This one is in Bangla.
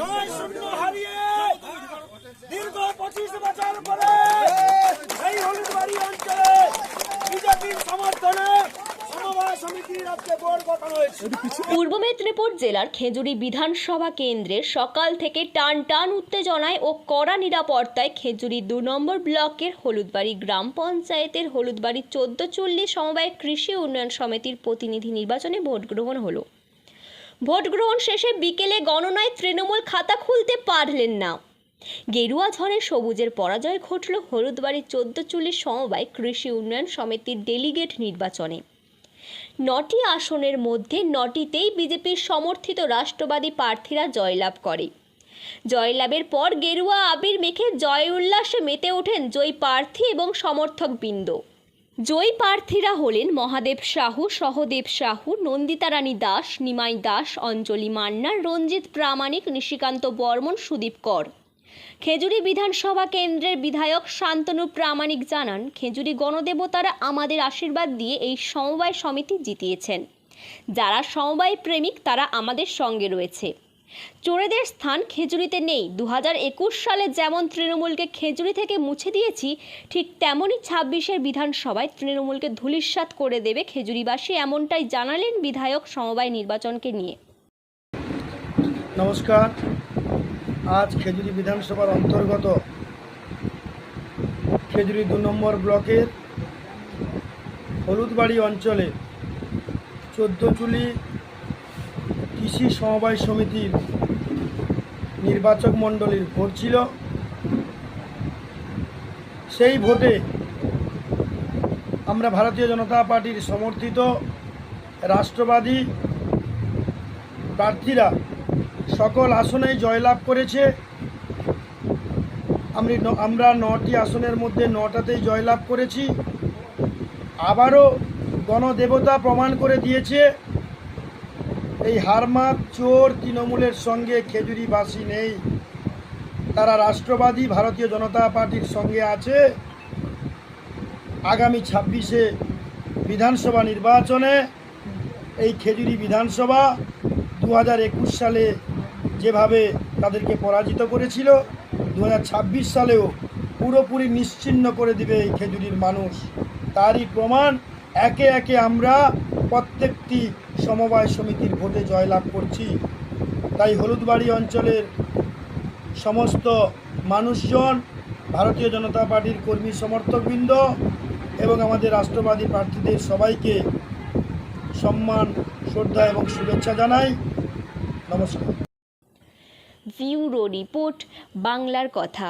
নয় শূন্য হারিয়ে দীর্ঘ পঁচিশ বছর পরে এই হলুদবাড়ি অঞ্চলে বিজেপির সমর্থনে পূর্ব মেদিনীপুর জেলার খেজুরি বিধানসভা কেন্দ্রে সকাল থেকে টান টান উত্তেজনায় ও কড়া নিরাপত্তায় খেজুরি দু নম্বর ব্লকের হলুদবাড়ি গ্রাম পঞ্চায়েতের হলুদবাড়ি চোদ্দ চল্লিশ সমবায় কৃষি উন্নয়ন সমিতির প্রতিনিধি নির্বাচনে ভোট গ্রহণ হলো। ভোট গ্রহণ শেষে বিকেলে গণনায় তৃণমূল খাতা খুলতে পারলেন না। গেরুয়া ঝড়ে সবুজের পরাজয় ঘটল হলুদবাড়ি চোদ্দ চল্লিশ সমবায় কৃষি উন্নয়ন সমিতির ডেলিগেট নির্বাচনে। নটি আসনের মধ্যে নটিতেই বিজেপির সমর্থিত রাষ্ট্রবাদী প্রার্থীরা জয়লাভ করে। জয়লাভের পর গেরুয়া আবির মেখে জয় উল্লাসে মেতে ওঠেন জয়ী প্রার্থী এবং সমর্থক বৃন্দ জয়ী প্রার্থীরা হলেন মহাদেব সাহু, সহদেব সাহু নন্দিতা রানী দাস, নিমাই দাস, অঞ্জলি মান্না, রঞ্জিত প্রামাণিক, নিশিকান্ত বর্মন, সুদীপ কর। খেজুরি বিধানসভা কেন্দ্রের বিধায়ক শান্তনু প্রামাণিক জানান, খেজুরি গণদেবতারা আমাদের আশীর্বাদ দিয়ে এই সমবায় সমিতি জিতিয়েছেন। যারা সমবায় প্রেমিক, তারা আমাদের সঙ্গে রয়েছে। চোরেদের স্থান খেজুরিতে নেই। দু সালে যেমন তৃণমূলকে খেজুরি থেকে মুছে দিয়েছি, ঠিক তেমনই ছাব্বিশের বিধানসভায় তৃণমূলকে ধূলিসাৎ করে দেবে খেজুরিবাসী, এমনটাই জানালেন বিধায়ক সমবায় নির্বাচনকে নিয়ে। নমস্কার। আজ খেজুরি বিধানসভার অন্তর্গত খেজুরি দু নম্বর ব্লকের হলুদবাড়ি অঞ্চলে চোদ্দচুলি কৃষি সমবায় সমিতির নির্বাচক মণ্ডলীর ভোট ছিল। সেই ভোটে আমরা ভারতীয় জনতা পার্টির সমর্থিত রাষ্ট্রবাদী প্রার্থীরা সকল আসনেই জয়লাভ করেছে। আমি আমরা নটি আসনের মধ্যে নটাতেই জয়লাভ করেছি। আবারও গণদেবতা প্রমাণ করে দিয়েছে। এই হারমাত চোর তৃণমূলের সঙ্গে খেজুরিবাসী নেই। তারা রাষ্ট্রবাদী ভারতীয় জনতা পার্টির সঙ্গে আছে। আগামী ছাব্বিশে বিধানসভা নির্বাচনে এই খেজুরি বিধানসভা দু একুশ সালে যেভাবে তাদেরকে পরাজিত করেছিল দু হাজার ছাব্বিশ সালেও পুরোপুরি নিশ্চিহ্ন করে দিবে এই খেজুরির মানুষ। তারই প্রমাণ একে একে আমরা প্রত্যেকটি সমবায় সমিতির ভোটে জয়লাভ করছি। তাই হলুদবাড়ি অঞ্চলের সমস্ত মানুষজন, ভারতীয় জনতা পার্টির কর্মী সমর্থকবৃন্দ এবং আমাদের রাষ্ট্রবাদী প্রার্থীদের সবাইকে সম্মান, শ্রদ্ধা এবং শুভেচ্ছা জানাই। নমস্কার। ভিউরো রিপোর্ট, বাংলার কথা।